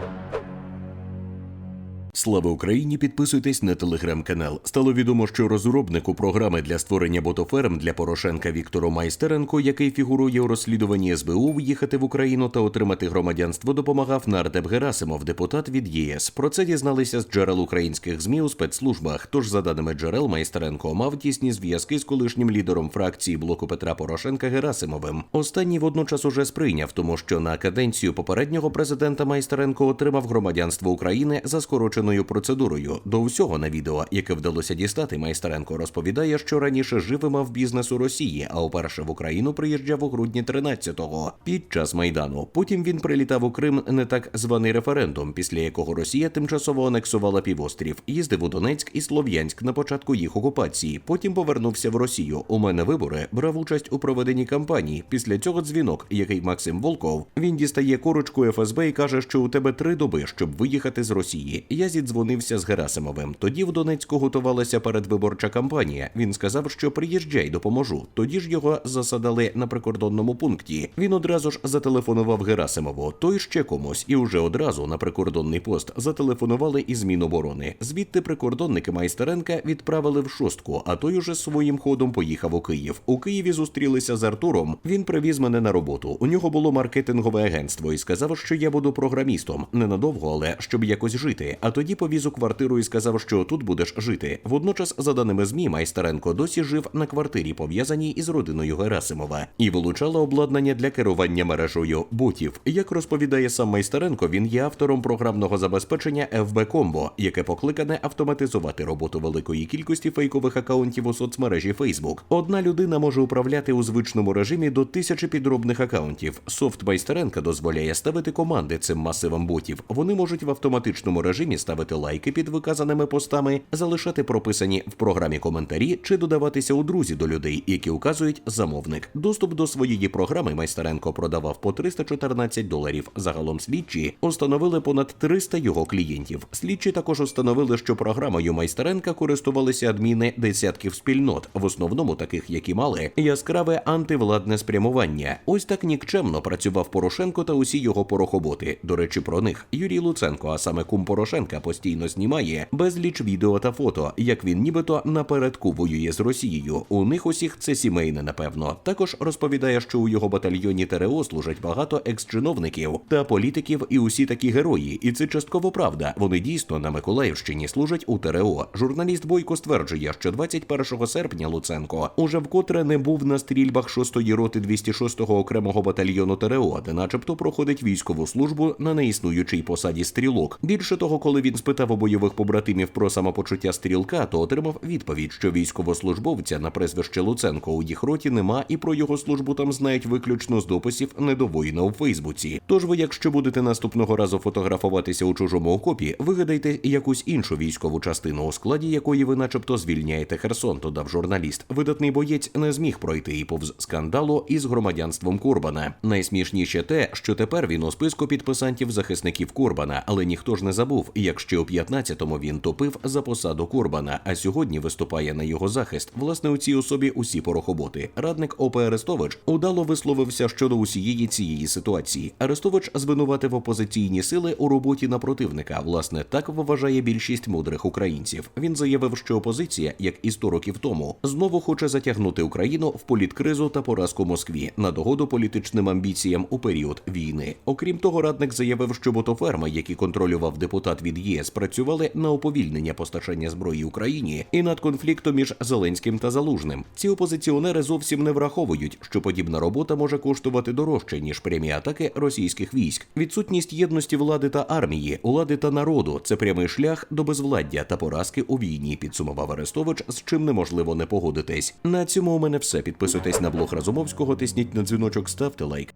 Bye. Слава Україні! Підписуйтесь на телеграм-канал. Стало відомо, що розробнику програми для створення ботоферм для Порошенка Віктору Майстеренко, який фігурує у розслідуванні СБУ, в'їхати в Україну та отримати громадянство, допомагав нардеп Герасимов, депутат від ЄС. Про це дізналися з джерел українських змі у спецслужбах. Тож, за даними джерел, Майстеренко мав тісні зв'язки з колишнім лідером фракції блоку Петра Порошенка Герасимовим. Останній водночас уже сприйняв, тому що на каденцію попереднього президента Майстеренко отримав громадянство України за скороченою процедурою. До всього на відео, яке вдалося дістати, Майстеренко розповідає, що раніше жив і мав бізнес у Росії, а уперше в Україну приїжджав у грудні 13-го під час майдану. Потім він прилітав у Крим не так званий референдум, після якого Росія тимчасово анексувала півострів, їздив у Донецьк і Слов'янськ на початку їх окупації. Потім повернувся в Росію. У мене вибори брав участь у проведенні кампанії. Після цього дзвінок, який Максим Волков, він дістає корочку ФСБ і каже, що у тебе три доби, щоб виїхати з Росії. Я зідзвонився з Герасимовим. Тоді в Донецьку готувалася передвиборча кампанія. Він сказав, що приїжджай, допоможу. Тоді ж його засадили на прикордонному пункті. Він одразу ж зателефонував Герасимову, той ще комусь, і уже одразу на прикордонний пост зателефонували із Міноборони. Звідти прикордонники Майстеренка відправили в шостку, а той уже своїм ходом поїхав у Київ. У Києві зустрілися з Артуром. Він привіз мене на роботу. У нього було маркетингове агентство і сказав, що я буду програмістом ненадовго, але щоб якось жити. А тоді повіз у квартиру і сказав, що тут будеш жити. Водночас, за даними змі, Майстеренко досі жив на квартирі, пов'язаній із родиною Герасимова, і вилучала обладнання для керування мережою ботів. Як розповідає сам Майстеренко, він є автором програмного забезпечення FB Combo, яке покликане автоматизувати роботу великої кількості фейкових акаунтів у соцмережі Facebook. Одна людина може управляти у звичному режимі до тисячі підробних акаунтів. Софт Майстеренка дозволяє ставити команди цим масивам ботів. Вони можуть в автоматичному режимі ставити лайки під виказаними постами, залишати прописані в програмі коментарі чи додаватися у друзі до людей, які указують замовник. Доступ до своєї програми Майстеренко продавав по 314 доларів. Загалом слідчі установили понад 300 його клієнтів. Слідчі також установили, що програмою Майстеренка користувалися адміни десятків спільнот, в основному таких, які мали яскраве антивладне спрямування. Ось так нікчемно працював Порошенко та усі його порохоботи. До речі, про них Юрій Луценко, а саме кум Порошенка, постійно знімає безліч відео та фото, як він нібито напередку воює з Росією. У них усіх це сімейне, напевно. Також розповідає, що у його батальйоні ТРО служать багато екс-чиновників та політиків, і усі такі герої. І це частково правда. Вони дійсно на Миколаївщині служать у ТРО. Журналіст Бойко стверджує, що 21 серпня Луценко уже вкотре не був на стрільбах 6-ї роти 206-го окремого батальйону ТРО, де, начебто, проходить військову службу на неіснуючій посаді стрілок. Більше того, коли він спитав у бойових побратимів про самопочуття стрілка, то отримав відповідь, що військовослужбовця на прізвище Луценко у їх роті нема, і про його службу там знають виключно з дописів недовоїна у Фейсбуці. Тож ви, якщо будете наступного разу фотографуватися у чужому окопі, вигадайте якусь іншу військову частину, у складі якої ви, начебто, звільняєте Херсон, додав журналіст. Видатний боєць не зміг пройти і повз скандалу із громадянством Курбана. Найсмішніше те, що тепер він у списку підписантів захисників Курбана, але ніхто ж не забув, як ще у 15-му він топив за посаду Курбана, а сьогодні виступає на його захист. Власне, у цій особі усі порохоботи. Радник ОП Арестович удало висловився щодо усієї цієї ситуації. Арестович звинуватив опозиційні сили у роботі на противника. Власне, так вважає більшість мудрих українців. Він заявив, що опозиція, як і 100 років тому, знову хоче затягнути Україну в політкризу та поразку Москві на догоду політичним амбіціям у період війни. Окрім того, радник заявив, що ботоферми, які контролював депутат від ЄС, працювали на уповільнення постачання зброї Україні і над конфліктом між Зеленським та Залужним. Ці опозиціонери зовсім не враховують, що подібна робота може коштувати дорожче ніж прямі атаки російських військ. Відсутність єдності влади та армії, влади та народу це прямий шлях до безвладдя та поразки у війні. Підсумував Арестович, з чим неможливо не погодитись. На цьому у мене все. Підписуйтесь на блог Разумовського, тисніть на дзвіночок, ставте лайк.